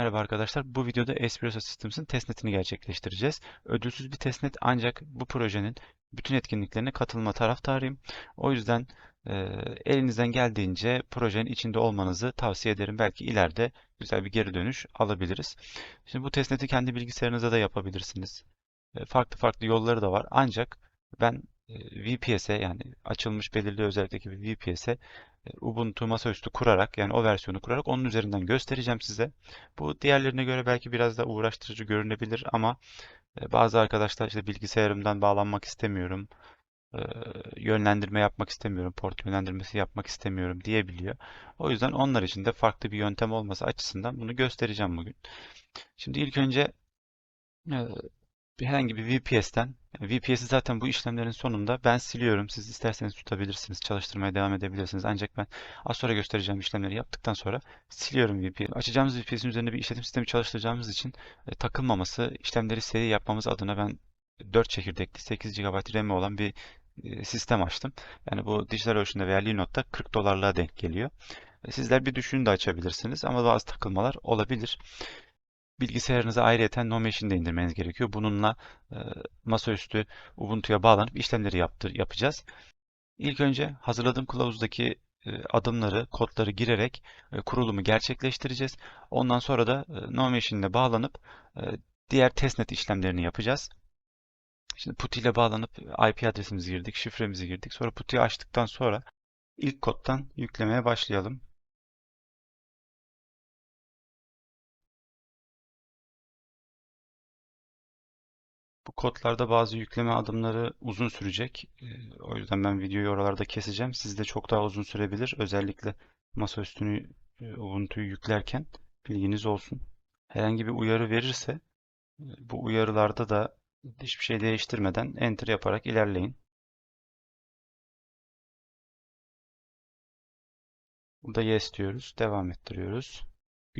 Merhaba arkadaşlar. Bu videoda Espresso Systems'ın testnetini gerçekleştireceğiz. Ödülsüz bir testnet ancak bu projenin bütün etkinliklerine katılma taraftarıyım. O yüzden e, elinizden geldiğince projenin içinde olmanızı tavsiye ederim. Belki ileride güzel bir geri dönüş alabiliriz. Şimdi bu testneti kendi bilgisayarınızda da yapabilirsiniz. E, farklı farklı yolları da var. Ancak ben VPS'e yani açılmış belirli özellikteki bir VPS'e Ubuntu masaüstü kurarak yani o versiyonu kurarak onun üzerinden göstereceğim size. Bu diğerlerine göre belki biraz da uğraştırıcı görünebilir ama bazı arkadaşlar işte bilgisayarımdan bağlanmak istemiyorum, yönlendirme yapmak istemiyorum, port yönlendirmesi yapmak istemiyorum diyebiliyor. O yüzden onlar için de farklı bir yöntem olması açısından bunu göstereceğim bugün. Şimdi ilk önce herhangi bir VPS'ten yani VPS'i zaten bu işlemlerin sonunda ben siliyorum. Siz isterseniz tutabilirsiniz, çalıştırmaya devam edebilirsiniz. Ancak ben az sonra göstereceğim işlemleri yaptıktan sonra siliyorum VPS. Açacağımız VPS'in üzerinde bir işletim sistemi çalıştıracağımız için e, takılmaması, işlemleri seri yapmamız adına ben 4 çekirdekli 8 GB RAM'i olan bir e, sistem açtım. Yani bu DigitalOcean'da veya Linote'da 40 dolarlığa denk geliyor. E, sizler bir düşünün de açabilirsiniz ama bazı takılmalar olabilir bilgisayarınıza ayrıyeten NoMachine'de indirmeniz gerekiyor. Bununla e, masaüstü Ubuntu'ya bağlanıp işlemleri yaptır, yapacağız. İlk önce hazırladığım kılavuzdaki e, adımları, kodları girerek e, kurulumu gerçekleştireceğiz. Ondan sonra da e, NoMachine ile bağlanıp diğer testnet işlemlerini yapacağız. Şimdi PuTTY ile bağlanıp IP adresimizi girdik, şifremizi girdik. Sonra PuTTY'yi açtıktan sonra ilk koddan yüklemeye başlayalım. Bu kodlarda bazı yükleme adımları uzun sürecek. Ee, o yüzden ben videoyu oralarda keseceğim. Sizde çok daha uzun sürebilir. Özellikle masaüstünü e, Ubuntu'yu yüklerken bilginiz olsun. Herhangi bir uyarı verirse e, bu uyarılarda da hiçbir şey değiştirmeden enter yaparak ilerleyin. Burada yes diyoruz. Devam ettiriyoruz.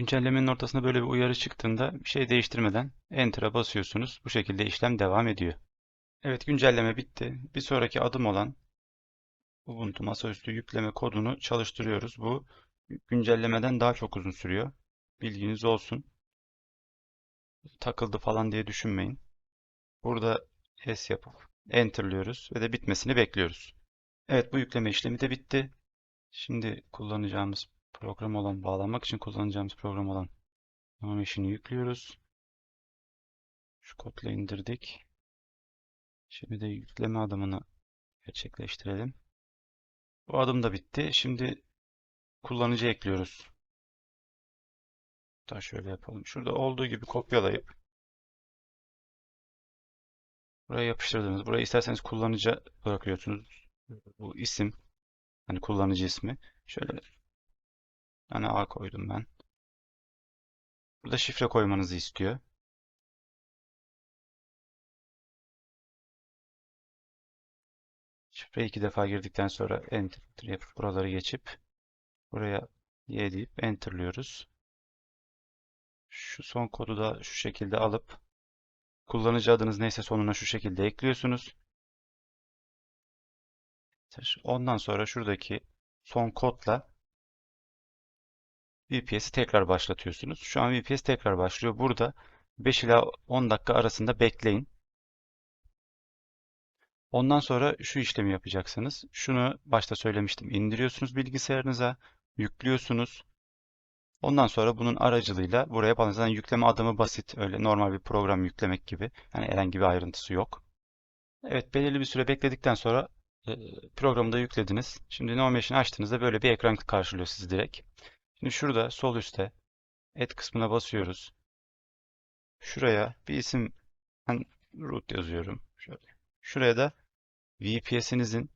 Güncellemenin ortasında böyle bir uyarı çıktığında bir şey değiştirmeden Enter'a basıyorsunuz. Bu şekilde işlem devam ediyor. Evet güncelleme bitti. Bir sonraki adım olan Ubuntu masaüstü yükleme kodunu çalıştırıyoruz. Bu güncellemeden daha çok uzun sürüyor. Bilginiz olsun. Takıldı falan diye düşünmeyin. Burada S yapıp Enter'lıyoruz ve de bitmesini bekliyoruz. Evet bu yükleme işlemi de bitti. Şimdi kullanacağımız program olan bağlanmak için kullanacağımız program olan Nomation'ı yüklüyoruz. Şu kodla indirdik. Şimdi de yükleme adımını gerçekleştirelim. Bu adım da bitti. Şimdi kullanıcı ekliyoruz. Daha şöyle yapalım. Şurada olduğu gibi kopyalayıp buraya yapıştırdığınız. Buraya isterseniz kullanıcı bırakıyorsunuz. Bu isim. Hani kullanıcı ismi. Şöyle tane A koydum ben. Burada şifre koymanızı istiyor. Şifreyi iki defa girdikten sonra enter yapıp buraları geçip buraya y deyip enter'lıyoruz. Şu son kodu da şu şekilde alıp kullanıcı adınız neyse sonuna şu şekilde ekliyorsunuz. Ondan sonra şuradaki son kodla VPS'i tekrar başlatıyorsunuz. Şu an VPS tekrar başlıyor. Burada 5 ila 10 dakika arasında bekleyin. Ondan sonra şu işlemi yapacaksınız. Şunu başta söylemiştim. İndiriyorsunuz bilgisayarınıza, yüklüyorsunuz. Ondan sonra bunun aracılığıyla buraya bazen yükleme adımı basit. Öyle normal bir program yüklemek gibi. Yani herhangi bir ayrıntısı yok. Evet belirli bir süre bekledikten sonra e, programı da yüklediniz. Şimdi Nomation'ı açtığınızda böyle bir ekran karşılıyor sizi direkt. Şimdi şurada sol üstte Add kısmına basıyoruz. Şuraya bir isim ben root yazıyorum. Şöyle. Şuraya da VPS'inizin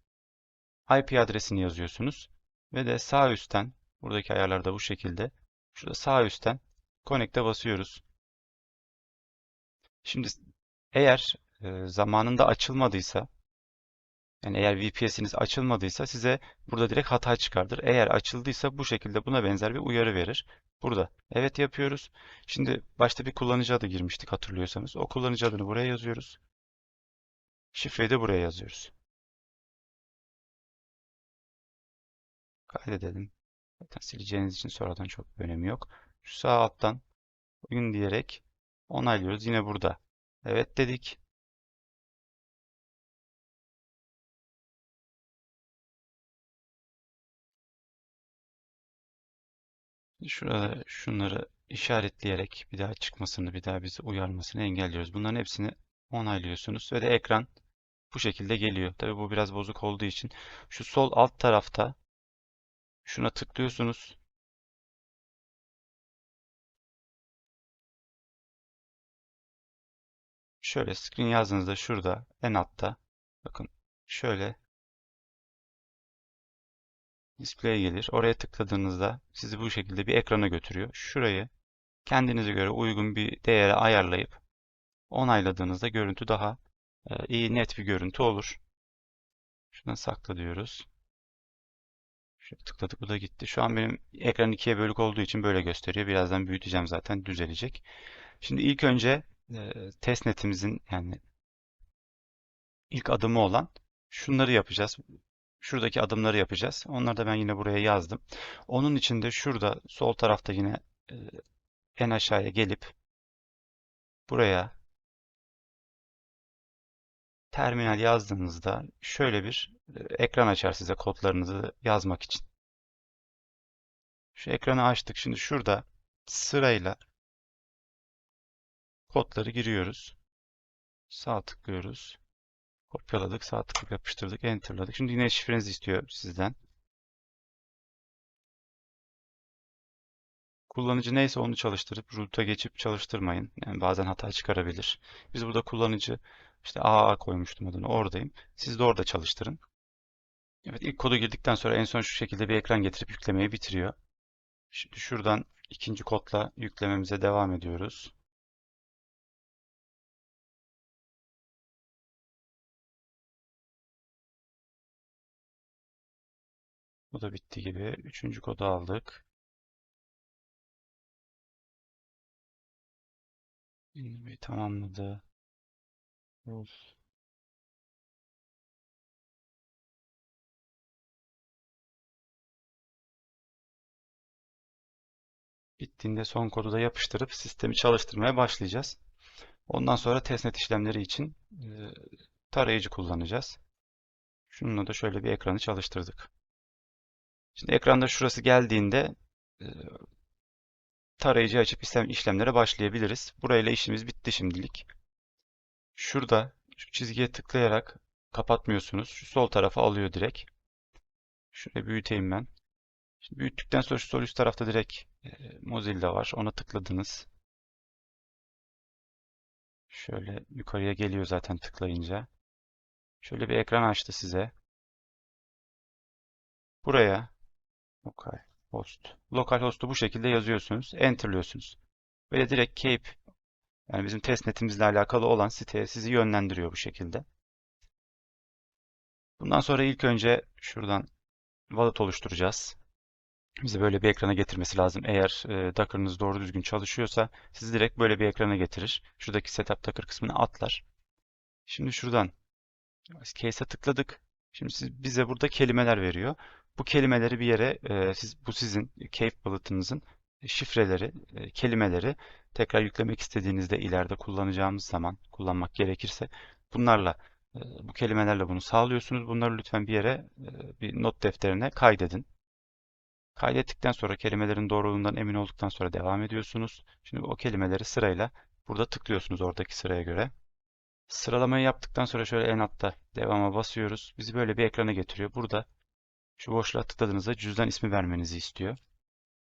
IP adresini yazıyorsunuz. Ve de sağ üstten buradaki ayarlarda bu şekilde şurada sağ üstten Connect'e basıyoruz. Şimdi eğer e, zamanında açılmadıysa yani eğer VPS'iniz açılmadıysa size burada direkt hata çıkardır. Eğer açıldıysa bu şekilde buna benzer bir uyarı verir. Burada evet yapıyoruz. Şimdi başta bir kullanıcı adı girmiştik hatırlıyorsanız. O kullanıcı adını buraya yazıyoruz. Şifreyi de buraya yazıyoruz. Kaydedelim. Zaten sileceğiniz için sonradan çok bir önemi yok. Şu sağ alttan Oyun diyerek onaylıyoruz. Yine burada. Evet dedik. Şurada şunları işaretleyerek bir daha çıkmasını, bir daha bizi uyarmasını engelliyoruz. Bunların hepsini onaylıyorsunuz ve de ekran bu şekilde geliyor. Tabii bu biraz bozuk olduğu için şu sol alt tarafta şuna tıklıyorsunuz. Şöyle screen yazdığınızda şurada en altta bakın şöyle display gelir. Oraya tıkladığınızda sizi bu şekilde bir ekrana götürüyor. Şurayı kendinize göre uygun bir değere ayarlayıp onayladığınızda görüntü daha e, iyi net bir görüntü olur. Şuna sakla diyoruz. Şöyle tıkladık bu da gitti. Şu an benim ekran ikiye bölük olduğu için böyle gösteriyor. Birazdan büyüteceğim zaten düzelecek. Şimdi ilk önce e, testnetimizin yani ilk adımı olan şunları yapacağız. Şuradaki adımları yapacağız. Onları da ben yine buraya yazdım. Onun için de şurada sol tarafta yine e, en aşağıya gelip buraya terminal yazdığınızda şöyle bir e, ekran açar size kodlarınızı yazmak için. Şu ekranı açtık. Şimdi şurada sırayla kodları giriyoruz. Sağ tıklıyoruz. Kopyaladık, sağ tıklayıp yapıştırdık, enterladık. Şimdi yine şifrenizi istiyor sizden. Kullanıcı neyse onu çalıştırıp root'a geçip çalıştırmayın. Yani bazen hata çıkarabilir. Biz burada kullanıcı işte AA koymuştum adını oradayım. Siz de orada çalıştırın. Evet ilk kodu girdikten sonra en son şu şekilde bir ekran getirip yüklemeyi bitiriyor. Şimdi şuradan ikinci kodla yüklememize devam ediyoruz. Bu da bitti gibi. Üçüncü kodu aldık. İndirmeyi tamamladı. Of. Bittiğinde son kodu da yapıştırıp sistemi çalıştırmaya başlayacağız. Ondan sonra testnet işlemleri için tarayıcı kullanacağız. Şununla da şöyle bir ekranı çalıştırdık. Şimdi ekranda şurası geldiğinde e, tarayıcı açıp işlem, işlemlere başlayabiliriz. Burayla işimiz bitti şimdilik. Şurada şu çizgiye tıklayarak kapatmıyorsunuz. Şu sol tarafa alıyor direkt. Şurayı büyüteyim ben. Şimdi büyüttükten sonra şu sol üst tarafta direkt e, Mozilla var. Ona tıkladınız. Şöyle yukarıya geliyor zaten tıklayınca. Şöyle bir ekran açtı size. Buraya lokal host. Lokal host'u bu şekilde yazıyorsunuz. Enter'lıyorsunuz. Böyle direkt Cape yani bizim testnetimizle alakalı olan siteye sizi yönlendiriyor bu şekilde. Bundan sonra ilk önce şuradan wallet oluşturacağız. Bize böyle bir ekrana getirmesi lazım. Eğer e, Docker'ınız doğru düzgün çalışıyorsa sizi direkt böyle bir ekrana getirir. Şuradaki Setup Docker kısmını atlar. Şimdi şuradan Case'e tıkladık. Şimdi siz, bize burada kelimeler veriyor. Bu kelimeleri bir yere, e, siz, bu sizin Cave bulletin'ınızın şifreleri, e, kelimeleri tekrar yüklemek istediğinizde ileride kullanacağımız zaman kullanmak gerekirse bunlarla e, bu kelimelerle bunu sağlıyorsunuz. Bunları lütfen bir yere e, bir not defterine kaydedin. Kaydettikten sonra kelimelerin doğruluğundan emin olduktan sonra devam ediyorsunuz. Şimdi o kelimeleri sırayla burada tıklıyorsunuz oradaki sıraya göre. Sıralamayı yaptıktan sonra şöyle en altta devama basıyoruz. Bizi böyle bir ekrana getiriyor. Burada şu boşluğa tıkladığınızda cüzdan ismi vermenizi istiyor.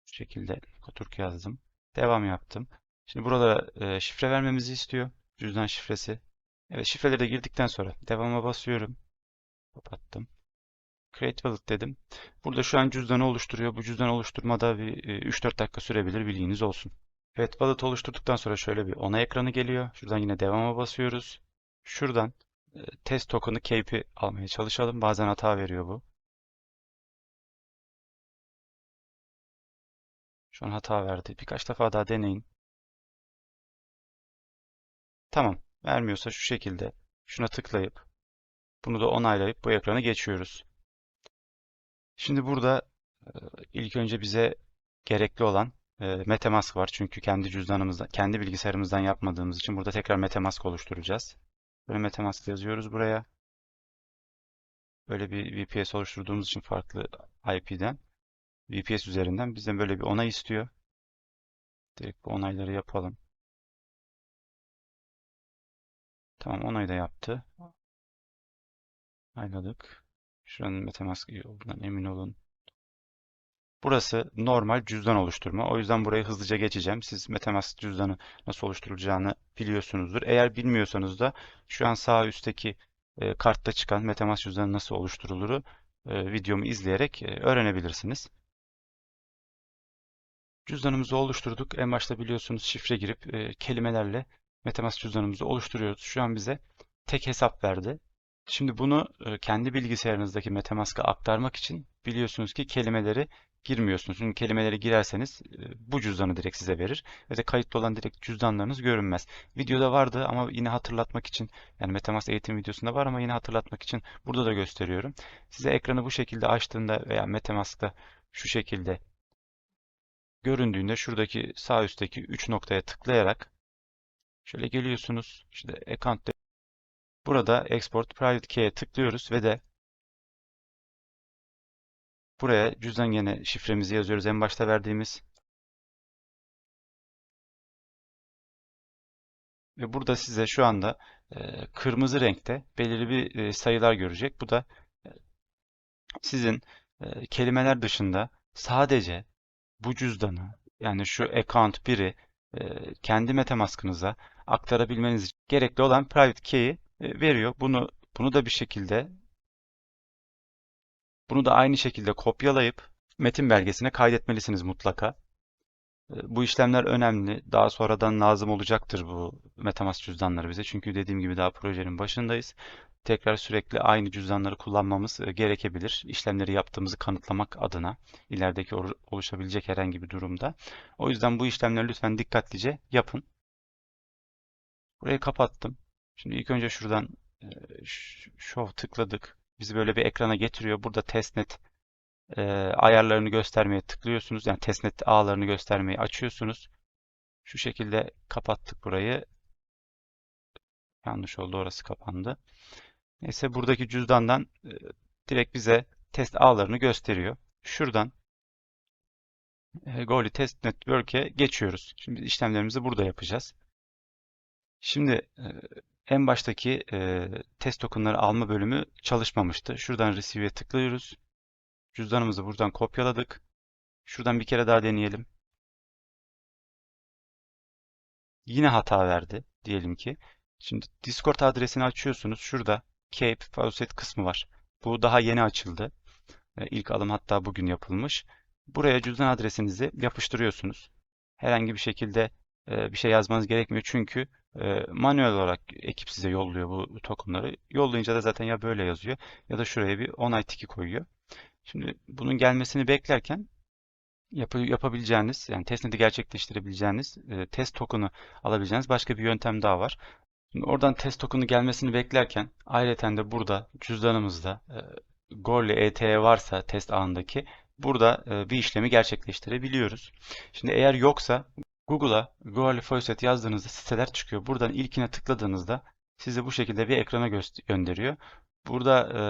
Bu şekilde Koturk yazdım. Devam yaptım. Şimdi burada e, şifre vermemizi istiyor. Cüzdan şifresi. Evet şifreleri de girdikten sonra devama basıyorum. Kapattım. Create Wallet dedim. Burada şu an cüzdanı oluşturuyor. Bu cüzdan oluşturmada bir 3-4 dakika sürebilir bilginiz olsun. Evet wallet oluşturduktan sonra şöyle bir onay ekranı geliyor. Şuradan yine devama basıyoruz. Şuradan e, test token'ı cape'i almaya çalışalım. Bazen hata veriyor bu. Şu an hata verdi. Birkaç defa daha deneyin. Tamam. Vermiyorsa şu şekilde şuna tıklayıp bunu da onaylayıp bu ekranı geçiyoruz. Şimdi burada e, ilk önce bize gerekli olan e, MetaMask var. Çünkü kendi cüzdanımızda, kendi bilgisayarımızdan yapmadığımız için burada tekrar MetaMask oluşturacağız. Böyle MetaMask yazıyoruz buraya. Böyle bir VPS oluşturduğumuz için farklı IP'den, VPS üzerinden bizden böyle bir onay istiyor. Direkt bu onayları yapalım. Tamam onayı da yaptı. Ayladık. Şuranın MetaMask olduğundan emin olun. Burası normal cüzdan oluşturma. O yüzden burayı hızlıca geçeceğim. Siz MetaMask cüzdanı nasıl oluşturulacağını biliyorsunuzdur. Eğer bilmiyorsanız da şu an sağ üstteki e, kartta çıkan MetaMask cüzdanı nasıl oluşturuluru e, videomu izleyerek e, öğrenebilirsiniz. Cüzdanımızı oluşturduk. En başta biliyorsunuz şifre girip e, kelimelerle MetaMask cüzdanımızı oluşturuyoruz. Şu an bize tek hesap verdi. Şimdi bunu e, kendi bilgisayarınızdaki MetaMask'a aktarmak için biliyorsunuz ki kelimeleri girmiyorsunuz. Çünkü kelimeleri girerseniz e, bu cüzdanı direkt size verir. Ve de kayıtlı olan direkt cüzdanlarınız görünmez. Videoda vardı ama yine hatırlatmak için yani MetaMask eğitim videosunda var ama yine hatırlatmak için burada da gösteriyorum. Size ekranı bu şekilde açtığında veya MetaMask'ta şu şekilde göründüğünde şuradaki sağ üstteki 3 noktaya tıklayarak şöyle geliyorsunuz. İşte account Burada Export Private Key'e tıklıyoruz ve de buraya cüzdan gene şifremizi yazıyoruz. En başta verdiğimiz ve burada size şu anda e, kırmızı renkte belirli bir e, sayılar görecek. Bu da e, sizin kelimeler dışında sadece bu cüzdanı yani şu account 1'i e, kendi MetaMask'ınıza aktarabilmeniz için gerekli olan private key'i e, veriyor. Bunu bunu da bir şekilde bunu da aynı şekilde kopyalayıp metin belgesine kaydetmelisiniz mutlaka. E, bu işlemler önemli. Daha sonradan lazım olacaktır bu MetaMask cüzdanları bize. Çünkü dediğim gibi daha projenin başındayız. Tekrar sürekli aynı cüzdanları kullanmamız e, gerekebilir. İşlemleri yaptığımızı kanıtlamak adına ilerideki oluşabilecek herhangi bir durumda. O yüzden bu işlemleri lütfen dikkatlice yapın. Burayı kapattım. Şimdi ilk önce şuradan e, show tıkladık. Bizi böyle bir ekrana getiriyor. Burada testnet e, ayarlarını göstermeye tıklıyorsunuz. Yani testnet ağlarını göstermeyi açıyorsunuz. Şu şekilde kapattık burayı. Yanlış oldu orası kapandı. Neyse buradaki cüzdandan e, direkt bize test ağlarını gösteriyor. Şuradan e, Goli Test Network'e geçiyoruz. Şimdi işlemlerimizi burada yapacağız. Şimdi e, en baştaki e, test tokenları alma bölümü çalışmamıştı. Şuradan Receive'e tıklıyoruz. Cüzdanımızı buradan kopyaladık. Şuradan bir kere daha deneyelim. Yine hata verdi diyelim ki. Şimdi Discord adresini açıyorsunuz. Şurada Cape Faucet kısmı var. Bu daha yeni açıldı. E, ilk alım hatta bugün yapılmış. Buraya cüzdan adresinizi yapıştırıyorsunuz. Herhangi bir şekilde e, bir şey yazmanız gerekmiyor çünkü e, manuel olarak ekip size yolluyor bu tokenları. Yollayınca da zaten ya böyle yazıyor ya da şuraya bir onay tiki koyuyor. Şimdi bunun gelmesini beklerken yap yapabileceğiniz yani testnet'i gerçekleştirebileceğiniz test token'ı alabileceğiniz başka bir yöntem daha var. Şimdi oradan test token'ı gelmesini beklerken ayrıca de burada cüzdanımızda e, Gorli ETE varsa test ağındaki burada e, bir işlemi gerçekleştirebiliyoruz. Şimdi eğer yoksa Google'a Goal Faucet yazdığınızda siteler çıkıyor. Buradan ilkine tıkladığınızda sizi bu şekilde bir ekrana gönderiyor. Burada e,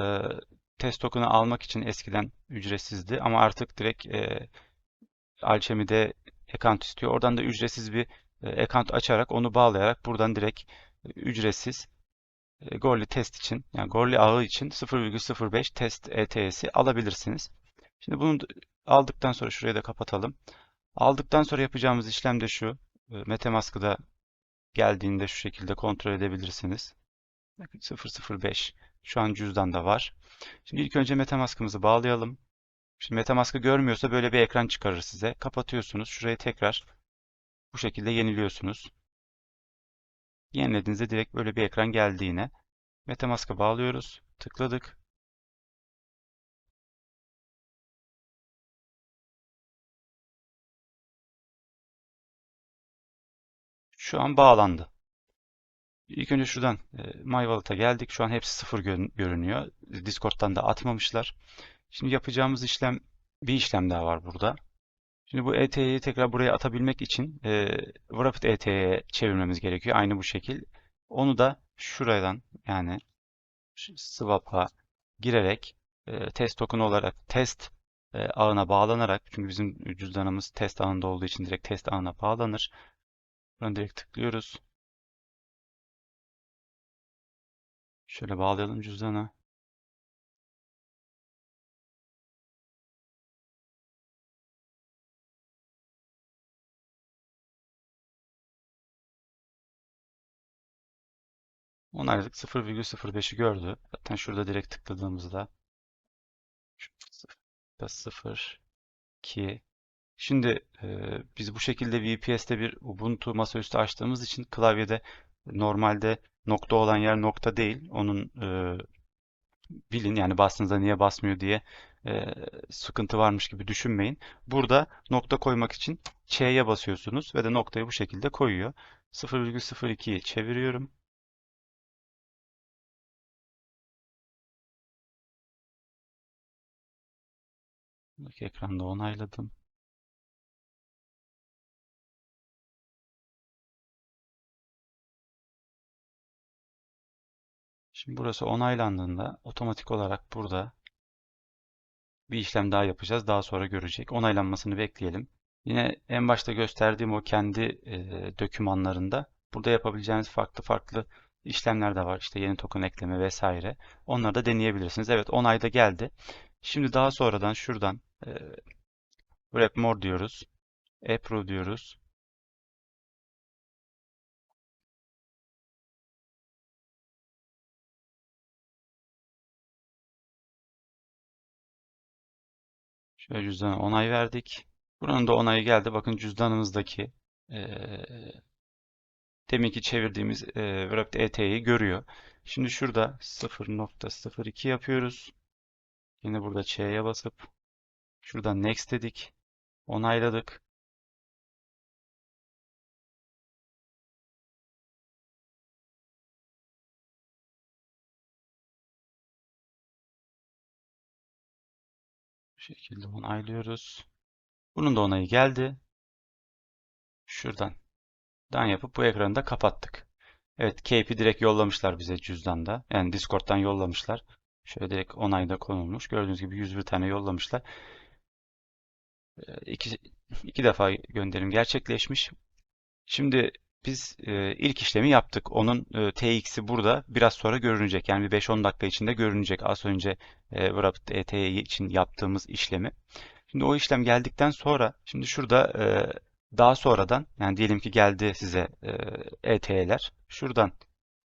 test token'ı almak için eskiden ücretsizdi ama artık direkt e, Alchemy'de account istiyor. Oradan da ücretsiz bir e, account açarak onu bağlayarak buradan direkt ücretsiz e, Gorli test için yani Gorli ağı için 0,05 test ETS'i alabilirsiniz. Şimdi bunu aldıktan sonra şurayı da kapatalım. Aldıktan sonra yapacağımız işlem de şu. E, Metamask'ı da geldiğinde şu şekilde kontrol edebilirsiniz. 005 şu an cüzdanda var. Şimdi ilk önce Metamask'ımızı bağlayalım. Şimdi Metamask'ı görmüyorsa böyle bir ekran çıkarır size. Kapatıyorsunuz. Şurayı tekrar bu şekilde yeniliyorsunuz. Yenilediğinizde direkt böyle bir ekran geldi yine. Metamask'a bağlıyoruz. Tıkladık. Şu an bağlandı. İlk önce şuradan e, My Wallet'a geldik. Şu an hepsi sıfır görünüyor. Discord'dan da atmamışlar. Şimdi yapacağımız işlem bir işlem daha var burada. Şimdi bu ET'yi tekrar buraya atabilmek için e, Wrapped ET'ye çevirmemiz gerekiyor. Aynı bu şekil. Onu da şuradan yani swap'a girerek e, test token olarak test e, ağına bağlanarak çünkü bizim cüzdanımız test ağında olduğu için direkt test ağına bağlanır. Buradan direkt tıklıyoruz. Şöyle bağlayalım cüzdanı. Onayladık 0,05'i gördü. Zaten şurada direkt tıkladığımızda 0, 2 Şimdi e, biz bu şekilde VPS'te bir Ubuntu masaüstü açtığımız için klavyede normalde nokta olan yer nokta değil. Onun e, bilin yani bastığınızda niye basmıyor diye e, sıkıntı varmış gibi düşünmeyin. Burada nokta koymak için Ç'ye basıyorsunuz ve de noktayı bu şekilde koyuyor. 0,02'yi çeviriyorum. Buradaki ekranda onayladım. Şimdi burası onaylandığında otomatik olarak burada bir işlem daha yapacağız. Daha sonra görecek. Onaylanmasını bekleyelim. Yine en başta gösterdiğim o kendi e, dokümanlarında burada yapabileceğiniz farklı farklı işlemler de var. İşte yeni token ekleme vesaire. Onları da deneyebilirsiniz. Evet onayda geldi. Şimdi daha sonradan şuradan e, Wrap More diyoruz. Approve diyoruz. Şöyle cüzdana onay verdik. Buranın da onayı geldi. Bakın cüzdanımızdaki eee deminki çevirdiğimiz e, Wrapped ET'yi görüyor. Şimdi şurada 0.02 yapıyoruz. Yine burada Ç'ye basıp şuradan Next dedik. Onayladık. Bu şekilde onaylıyoruz. Bunun da onayı geldi. Şuradan dan yapıp bu ekranı da kapattık. Evet, Cape'i direkt yollamışlar bize cüzdanda. Yani Discord'dan yollamışlar. Şöyle direkt onayda konulmuş. Gördüğünüz gibi 101 tane yollamışlar. İki, iki defa gönderim gerçekleşmiş. Şimdi biz e, ilk işlemi yaptık. Onun e, TX'i burada biraz sonra görünecek. Yani bir 5-10 dakika içinde görünecek. Az önce e, Wrapped ETY için yaptığımız işlemi. Şimdi o işlem geldikten sonra şimdi şurada e, daha sonradan yani diyelim ki geldi size e, ET'ler. Şuradan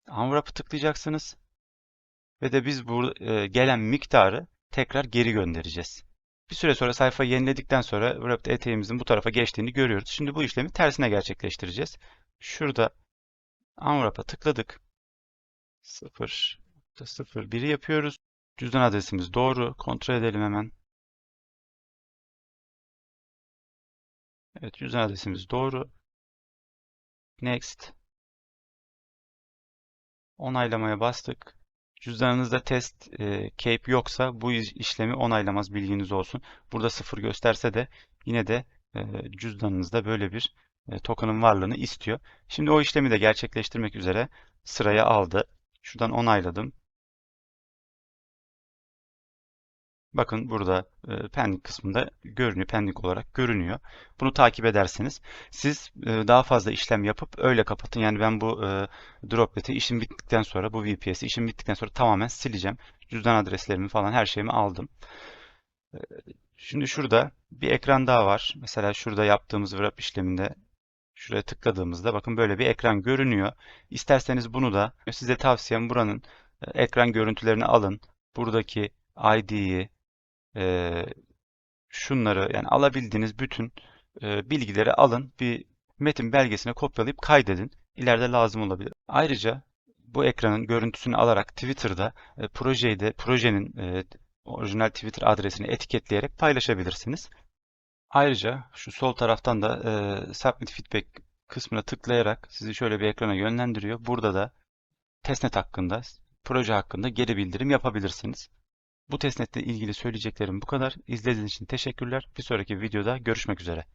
Unwrap'ı tıklayacaksınız. Ve de biz bu e, gelen miktarı tekrar geri göndereceğiz. Bir süre sonra sayfayı yeniledikten sonra Wrapped ET'imizin bu tarafa geçtiğini görüyoruz. Şimdi bu işlemi tersine gerçekleştireceğiz. Şurada Unwrap'a tıkladık. 0.01'i yapıyoruz. Cüzdan adresimiz doğru. Kontrol edelim hemen. Evet, cüzdan adresimiz doğru. Next. Onaylamaya bastık. Cüzdanınızda test e, cape yoksa bu işlemi onaylamaz bilginiz olsun. Burada sıfır gösterse de yine de e, cüzdanınızda böyle bir e, token'ın varlığını istiyor. Şimdi o işlemi de gerçekleştirmek üzere sıraya aldı. Şuradan onayladım. Bakın burada e, pending kısmında görünüyor. Pending olarak görünüyor. Bunu takip ederseniz siz e, daha fazla işlem yapıp öyle kapatın. Yani ben bu e, droplet'i işim bittikten sonra bu VPS'i işim bittikten sonra tamamen sileceğim. Cüzdan adreslerimi falan her şeyimi aldım. E, şimdi şurada bir ekran daha var. Mesela şurada yaptığımız wrap işleminde şuraya tıkladığımızda bakın böyle bir ekran görünüyor. İsterseniz bunu da size tavsiyem buranın e, ekran görüntülerini alın. Buradaki ID'yi e, şunları yani alabildiğiniz bütün e, bilgileri alın. Bir metin belgesine kopyalayıp kaydedin. İleride lazım olabilir. Ayrıca bu ekranın görüntüsünü alarak Twitter'da e, projeyi de projenin e, orijinal Twitter adresini etiketleyerek paylaşabilirsiniz. Ayrıca şu sol taraftan da e, Submit Feedback kısmına tıklayarak sizi şöyle bir ekrana yönlendiriyor. Burada da testnet hakkında, proje hakkında geri bildirim yapabilirsiniz. Bu testnetle ilgili söyleyeceklerim bu kadar. İzlediğiniz için teşekkürler. Bir sonraki videoda görüşmek üzere.